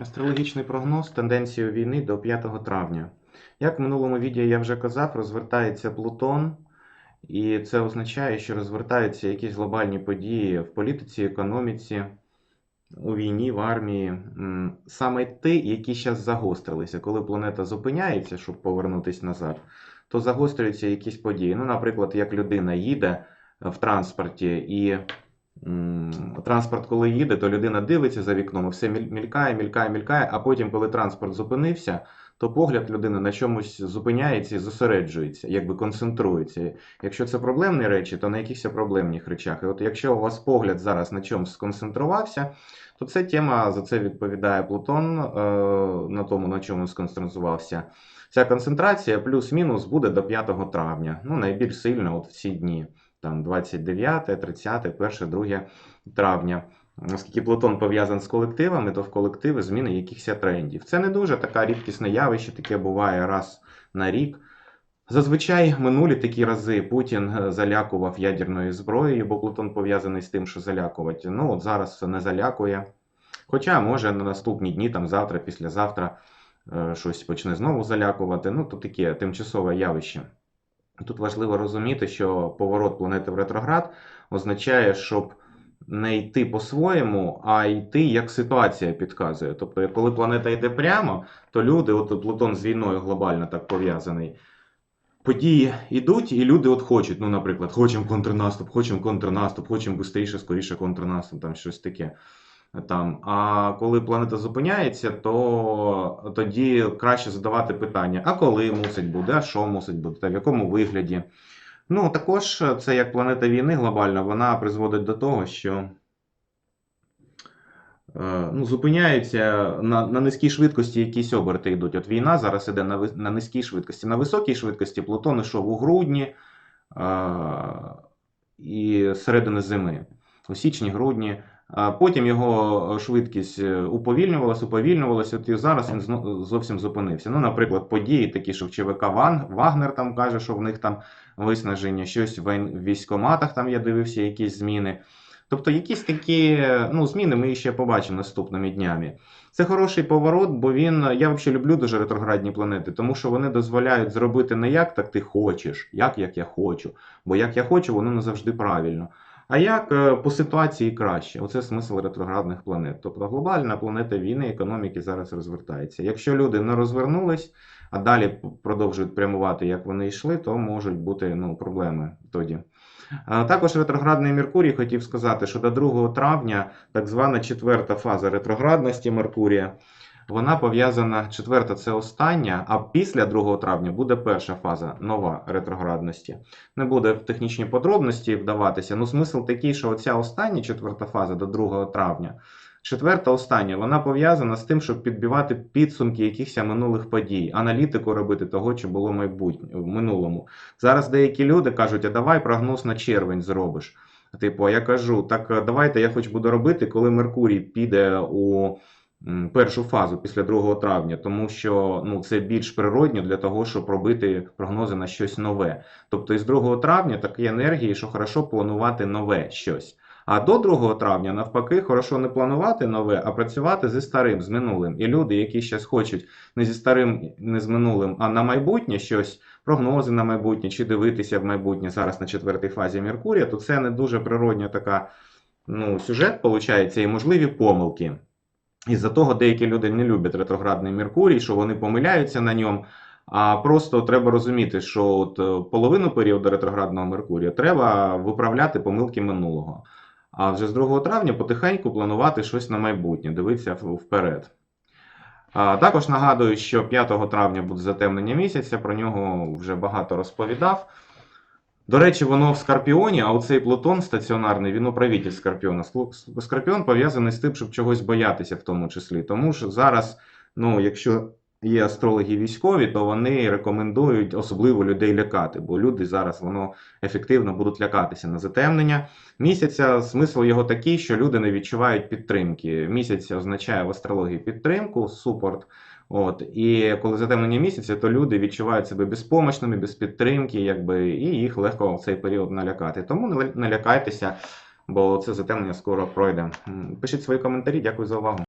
Астрологічний прогноз тенденцію війни до 5 травня. Як в минулому відео я вже казав, розвертається Плутон, і це означає, що розвертаються якісь глобальні події в політиці, економіці, у війні, в армії. Саме ті, які зараз загострилися. Коли планета зупиняється, щоб повернутися назад, то загострюються якісь події. Ну, наприклад, як людина їде в транспорті і. Транспорт, коли їде, то людина дивиться за вікном, і все мількає, мількає, мількає. А потім, коли транспорт зупинився, то погляд людини на чомусь зупиняється і зосереджується, якби концентрується. Якщо це проблемні речі, то на якихось проблемних речах. І от якщо у вас погляд зараз на чомусь сконцентрувався, то це тема за це відповідає Плутон е, на тому, на чому сконцентрувався. Ця концентрація плюс-мінус буде до 5 травня. Ну, найбільш сильно от в ці дні там 29, 30, 1, 2 травня. Оскільки Плутон пов'язаний з колективами, то в колективи зміни якихось трендів. Це не дуже така рідкісне явище, таке буває раз на рік. Зазвичай минулі такі рази Путін е, залякував ядерною зброєю, бо Плутон пов'язаний з тим, що залякувати. Ну от зараз не залякує. Хоча може на наступні дні, там завтра, післязавтра е, щось почне знову залякувати. Ну, то таке тимчасове явище. Тут важливо розуміти, що поворот планети в ретроград означає, щоб не йти по-своєму, а йти як ситуація підказує. Тобто, коли планета йде прямо, то люди, от Плутон з війною глобально так пов'язаний. Події йдуть, і люди от хочуть. Ну, наприклад, хочемо контрнаступ, хочемо контрнаступ, хочемо швидше, скоріше контрнаступ, там щось таке. Там. А коли планета зупиняється, то тоді краще задавати питання: а коли мусить бути, а що мусить бути, та в якому вигляді. Ну, також це як планета війни глобальна, вона призводить до того, що е, ну, зупиняються на, на низькій швидкості якісь оберти йдуть. От війна зараз іде на, на низькій швидкості. На високій швидкості Плутон йшов у грудні е, і середини зими, у січні, грудні. Потім його швидкість е, уповільнювалася, уповільнювалася, от і зараз він зовсім зупинився. Ну, наприклад, події, такі, що в ЧВК Вагнер там каже, що в них там виснаження, щось в війн- в військкоматах там я дивився, якісь зміни. Тобто якісь такі ну, зміни ми ще побачимо наступними днями. Це хороший поворот, бо він. Я взагалі люблю дуже ретроградні планети, тому що вони дозволяють зробити не як так ти хочеш, як як я хочу. Бо як я хочу, воно не завжди правильно. А як е, по ситуації краще? Оце смисл ретроградних планет. Тобто глобальна планета війни, економіки зараз розвертається. Якщо люди не розвернулись, а далі продовжують прямувати, як вони йшли, то можуть бути ну, проблеми тоді. Також ретроградний Меркурій хотів сказати, що до 2 травня так звана четверта фаза ретроградності Меркурія. Вона пов'язана, четверта це остання, а після 2 травня буде перша фаза нова ретроградності. Не буде в технічні подробності вдаватися. Ну, смисл такий, що оця остання четверта фаза до 2 травня, четверта остання, вона пов'язана з тим, щоб підбивати підсумки якихось минулих подій, аналітику робити того, що було майбутнє в минулому. Зараз деякі люди кажуть, а давай прогноз на червень зробиш. Типу, я кажу, так давайте я хоч буду робити, коли Меркурій піде у першу фазу після 2 травня, тому що ну, це більш природньо для того, щоб робити прогнози на щось нове. Тобто із 2 травня такі енергії, що хорошо планувати нове щось. А до 2 травня, навпаки, хорошо не планувати нове, а працювати зі старим, з минулим. І люди, які зараз хочуть не зі старим, не з минулим, а на майбутнє щось, прогнози на майбутнє, чи дивитися в майбутнє зараз на четвертій фазі Меркурія, то це не дуже природня така ну, сюжет, виходить, і можливі помилки. Із-за того деякі люди не люблять ретроградний Меркурій, що вони помиляються на ньому. А просто треба розуміти, що от е, половину періоду ретроградного Меркурія треба виправляти помилки минулого. А вже з 2 травня потихеньку планувати щось на майбутнє, дивитися вперед. А, також нагадую, що 5 травня буде затемнення місяця, про нього вже багато розповідав. До речі, воно в Скорпіоні, а оцей Плутон стаціонарний, він управитель Скорпіона. Скорпіон пов'язаний з тим, щоб чогось боятися в тому числі. Тому що зараз, ну, якщо є астрологи військові, то вони рекомендують особливо людей лякати, бо люди зараз воно ефективно будуть лякатися на затемнення. Місяця смисл його такий, що люди не відчувають підтримки. Місяць означає в астрології підтримку, супорт. От, і коли затемнення місяця, то люди відчувають себе безпомощними, без підтримки, якби, і їх легко в цей період налякати. Тому не ля- лякайтеся, бо це затемнення скоро пройде. Пишіть свої коментарі, дякую за увагу.